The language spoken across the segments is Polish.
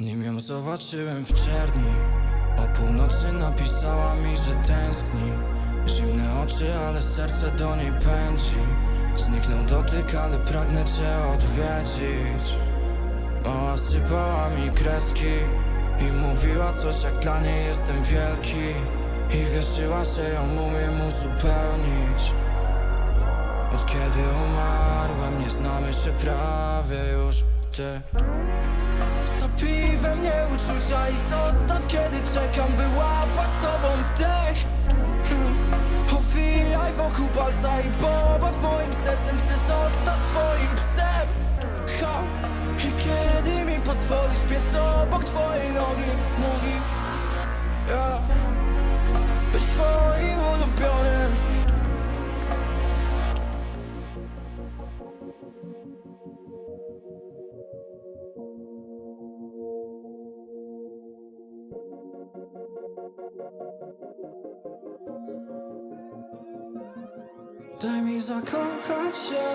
Nim ją zobaczyłem w czerni. O północy napisała mi, że tęskni. Zimne oczy, ale serce do niej pędzi. Zniknął dotyk, ale pragnę cię odwiedzić. Mała sypała mi kreski I mówiła coś jak dla niej jestem wielki. I wierzyła, że ją umiem uzupełnić. Od kiedy umarłem nie znamy się prawie już. Ty Zapij we mnie uczucia i zostaw kiedy czekam By łapać z tobą wdech hmm. Wokół palca i pobaw moim sercem Chcę zostać twoim psem Daj mi zakochać się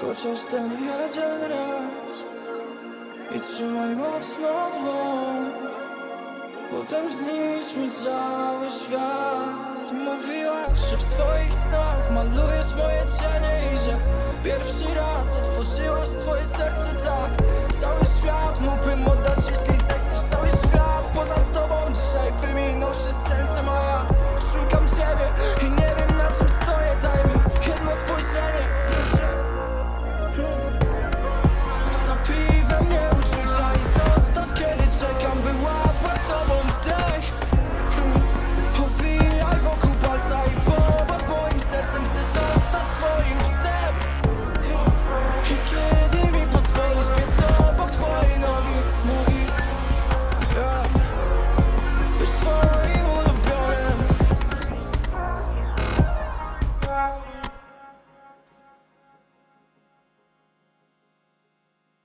Chociaż ten jeden raz. I trzymaj mocno dłoń Potem zniszcz mi cały świat. Mówiłaś, że w swoich snach malujesz moje cienie I że pierwszy raz otworzyłaś tak